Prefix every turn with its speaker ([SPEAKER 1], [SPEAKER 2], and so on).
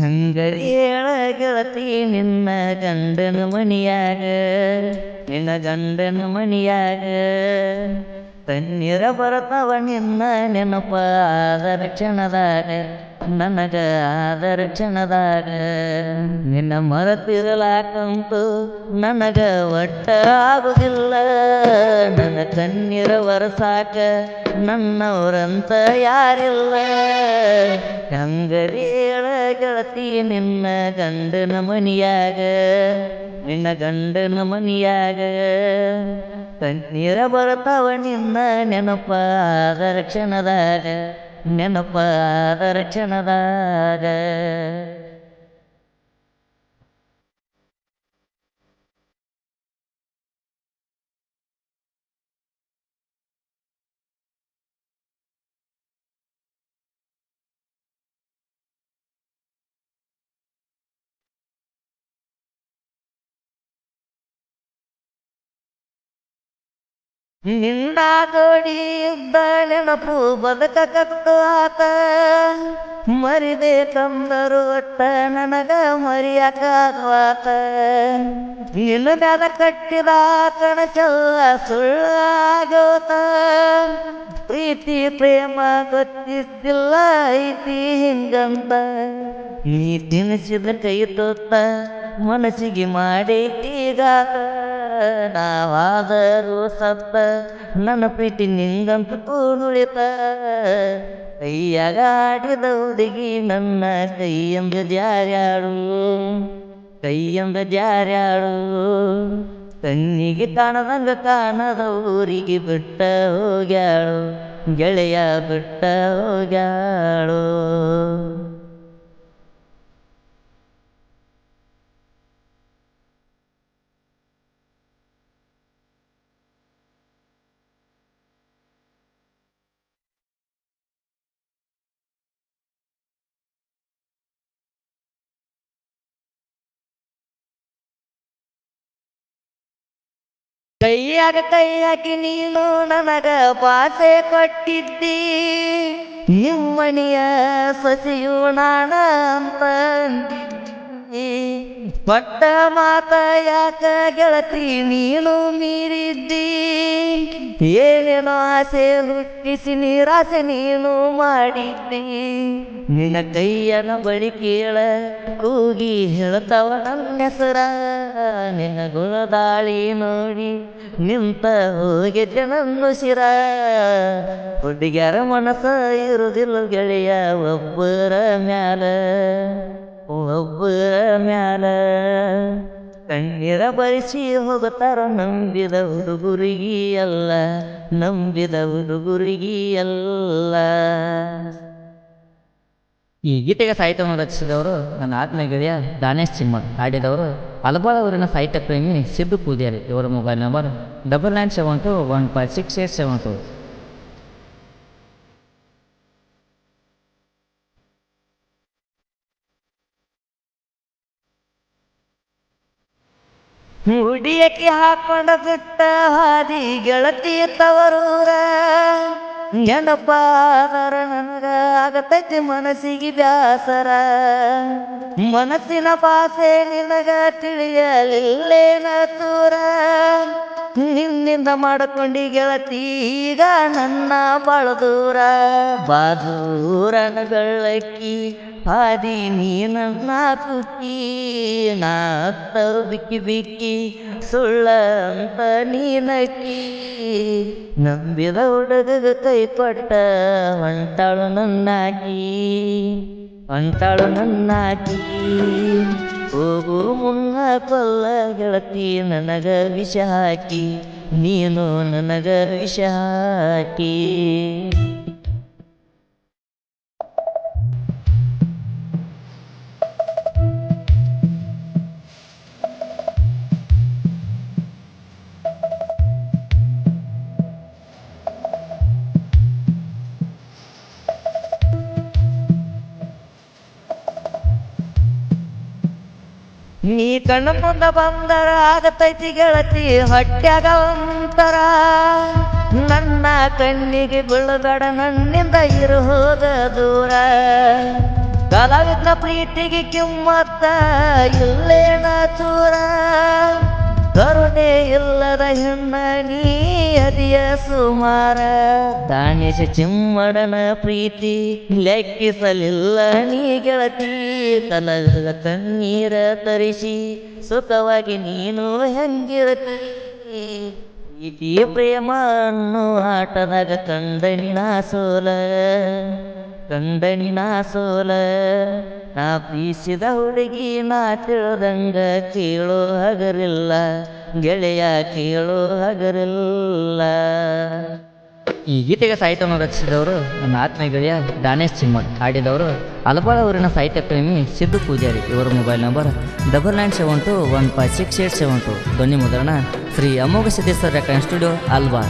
[SPEAKER 1] Hungary ಹೇಳ ನಿನ್ನ ಗಂಡನ ಮಣಿಯಾಗ ನಿನ್ನ ಗಂಡನ ಮಣಿಯಾಗ. ತಣ್ಣೀರ ಬರತವ ನಿನ್ನ ನೆನಪ ಆದರ ಕ್ಷಣದಾಗ. ನನಗ ಕ್ಷಣದಾಗ ನಿನ್ನ ಮರತಿರಲಾಕಂತು ನನಗ ಒಟ್ಟ ನನ್ನ ಕಣ್ಣೀರ ಬರಸಾಕ ನನ್ನವರಂತ ಯಾರಿಲ್ಲ. ಹಂಗರಿ ಹೇಳ ಗೆಳತಿ ನಿನ್ನ ಗಂಡನ ಮನಿಯಾಗ, ನಿನ್ನ ಗಂಡನ ಮನಿಯಾಗ. ಕಣ್ಣೀರ ಬರ್ತಾವ ನಿನ್ನ ನೆನಪ ಆದರ ಕ್ಷಣದಾಗ ನೆನಪ ನಿನ್ನ ಜೋಡಿ ಇದ್ದ ನೆನಪು ಬದುಕಕತ್ತು ಆತ ತಂದರು ಒಟ್ಟ ನನಗ ಮರಿಯಕಾತ ನಿನ್ನ ಮ್ಯಾಲ ಕಟ್ಟಿದ ಆತನ ಚೆಲ್ಲ ಸುಳ್ಳಾಗೋತ ಪ್ರೀತಿ ಪ್ರೇಮ ಗೊತ್ತಿದ್ದಿಲ್ಲ ಐತಿ ಹಿಂಗಂತ. ನೀ ತಿನಿಸಿದ ಕೈ ತೊತ್ತ ಮನಸ್ಸಿಗೆ ಮಾಡೈತೀಗ ನಾವಾದರೂ ಸತ್ತ ನನ್ನ ಪ್ರೀತಿ ನಿಂಗಂತ ಕೂಡುಳಿತ ಕೈಯಾಗ ಹುಡುಗಿ ನನ್ನ ಕೈಯಂಬ ಜಾರ್ಯಾಳು ಕೈಯಂದ ಜಾರ್ಯಾಳು ಕಣ್ಣಿಗೆ ಕಾಣದಂಗ ಕಾಣದ ಊರಿಗೆ ಬಿಟ್ಟ ಹೋಗ್ಯಾಳು. ಗೆಳೆಯ ಬಿಟ್ಟ ಹೋಗ್ಯಾಳು. ಕೈಯಾಗ ಕೈಯಾಗಿ ನೀನು ನನಗ ಪಾಸೆ ಕೊಟ್ಟಿದ್ದಿ ನಿಮ್ಮಣಿಯ ಸಸಿಯು ನಾಣ ಅಂತ. ಪಟ್ಟ ಮಾತ ಯಾಕ ಗೆಳತಿ ನೀನು ಮೀರಿದ್ದಿ. ಏನೇನೋ ಆಸೆ ಹುಟ್ಟಿಸಿ ನೀರಾಸೆ ನೀನು ಮಾಡಿದ್ದಿ. ನಿನ್ನ ಕೈಯನ ಬಳಿ ಕೇಳ, ಕೂಗಿ ಹೇಳ್ತವ ನನ್ನ ಹೆಸರ. ನಿನ್ನ ಗುಣದಾಳಿ ನೋಡಿ ನಿಂತ ಹೋಗಿದ್ದೆ ನನ್ನ ಶಿರ. ಹುಡುಗ್ಯಾರ ಮನಸ್ಸ ಇರುದಿಲ್ಲ ಗೆಳೆಯ ಒಬ್ಬರ ಮ್ಯಾಲ. ಒಬ್ಬರ ಮ್ಯಾಲ ಕಣ್ಣೀರ ಬರಿಸಿ ಹೋಗುತ್ತಾರ ನಂಬಿದ ಹುಡುಗುರಿಗಿ ಅಲ್ಲ, ನಂಬಿದ ಹುಡುಗುರಿಗಿ ಅಲ್ಲ.
[SPEAKER 2] ಈ ಗೀತೆಗೆ ಸಾಹಿತ್ಯವನ್ನು ರಚಿಸಿದವರು ನನ್ನ ಆತ್ಮೀಯ ಗೆಳೆಯ ದಾನೇಶ್ ಸಿಂಹ ಹಾಡಿದವರು ಊರಿನ ಸಾಹಿತ್ಯ ಪ್ರೇಮಿ ಸಿದ್ದು ಪೂಜಾರಿ. ಇವರ mobile number double nine seven two one five six eight seven two
[SPEAKER 1] ಹುಡಿಯಕ್ಕೆ ಹಾಕೊಂಡ ಬಿಟ್ಟ ಹಾದಿ ಗೆಳತಿ ತವರೂರ. ನೆನಪಾದರ ನನಗ ಆಗತೈತಿ ಮನಸ್ಸಿಗೆ ಬ್ಯಾಸರ ಮನಸ್ಸಿನ ಪಾಸೆ ನಿನಗ ತಿಳಿಯಲಿಲ್ಲೇನ ತೂರ ನಿನ್ನಿಂದ ಮಾಡಿಕೊಂಡಿ ಗೆಳತಿ ಈಗ ನನ್ನ ಬಾಳ ದೂರ. ಬಾದೂರನ ಬೆಳ್ಳಕ್ಕಿ ನೀನ ಕುಕ್ಕಿ ನಾ ಬಿಕ್ಕಿ ಬಿಕ್ಕಿ ಸುಳ್ಳ ಅಂತ ನೀನಕ್ಕಿ ನಂಬಿದ ಹುಡುಗಗ ಕೈ ಕೊಟ್ಟ ನನ್ನಾಕಿ ಹೊಂಟಾಳು ನನ್ನಾಕಿ ಹೋಗು ಮುನ್ನ ಕೊಲ್ಲ ಗೆಳತಿ ನನಗ ವಿಷ ಹಾಕಿ ನೀನು ನನಗ ವಿಷ ಹಾಕಿ ನೀ ಕಣ್ಣ ಮುಂದ ಬಂದರ, ಆಗತೈತಿ ಗೆಳತಿ, ಹೊಟ್ಯಾಗ ನನ್ನ ಕಣ್ಣಿಗೆ ಬೀಳಬೇಡ ನನ್ನಿಂದ ಇರು ಹೋದ ದೂರ. ಕಲಾವಿದ ಪ್ರೀತಿಗೆ ಕಿಮ್ಮತ್ತ, ಇಲ್ಲೇನ ಚೂರ ಕರುಣೆ ಇಲ್ಲದ ಹೆಣ್ಣ ಅದಿಯ ಸುಮಾರ. ದಾನೇಶ ಚಿಮ್ಮಡನ ಪ್ರೀತಿ ಲೆಕ್ಕಿಸಲಿಲ್ಲ ನೀ ಗೆಳತಿ. ತನಗ ಕಣ್ಣೀರ ತರಿಸಿ ಸುಖವಾಗಿ ನೀನು ಹೆಂಗಿರತಿ. ಪ್ರೇಮ ಅನ್ನೋ ಆಟದಾಗ ಕಂದನಿನ ಸೋಲ. ಕಂಡಣಿನ ಸೋಲ, ನಾ ಪ್ರೀಸಿದ ಹುಡುಗಿ ನಾ ತಿಳಿದಂಗ ಕೇಳೋ ಹಗರಿಲ್ಲ, ಗೆಳೆಯ ಕೇಳೋ ಹಗರಿಲ್ಲ.
[SPEAKER 2] ಈ ಗೀತೆಗೆ ಸಾಹಿತ್ಯವನ್ನು ರಚಿಸಿದವರು ನನ್ನ ಆತ್ಮೀಯ ಗೆಳೆಯ ದಾನೇಶ್ ಸಿಂಗ್ ಹಾಡಿದವರು ಅಲಬಾಳ ಊರಿನ ಸಾಹಿತ್ಯ ಪ್ರೇಮಿ ಸಿದ್ದು ಪೂಜಾರಿ. ಇವರ mobile number double nine seven two one five six eight seven two ಧ್ವನಿ ಮುದ್ರಣ ಶ್ರೀ ಅಮೋಘ ಸಿದ್ದೇಶ್ವರ ರೆಕಾರ್ಡ್ ಸ್ಟುಡಿಯೋ ಅಲ್ವಾ